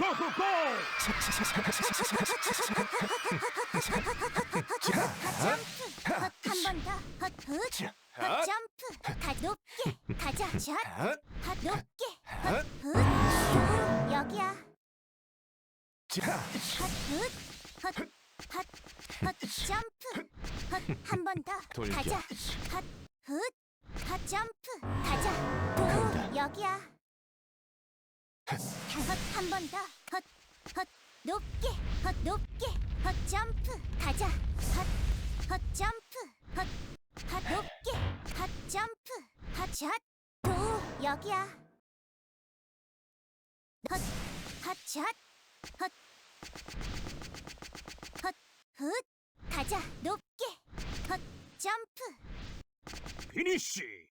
고고고! 한번 더. 헛, 헛. 점프. 가 높게. 가자. 샷. 헛, 헛, 높게. 헛, 헛, 여기야. 자, 헛, 헛. 헛, 헛. 헛, 점프. 헛, 한 번 더. 돌격. 가자. 헛, 헛. 헛, 점프. 가자. 오, 여기야. 헛, 한번 더. 헛, 헛. 높게. 헛, 높게. 헛, 점프. 가자. 헛, 헛, 점프. 헛, 헛, 높게. 헛, 점프. 헛, 샷. 오, 여기야. 헛, 헛, 샷. 헛, 헛, 헛. 가자. 높게. 헛, 점프. 피니쉬!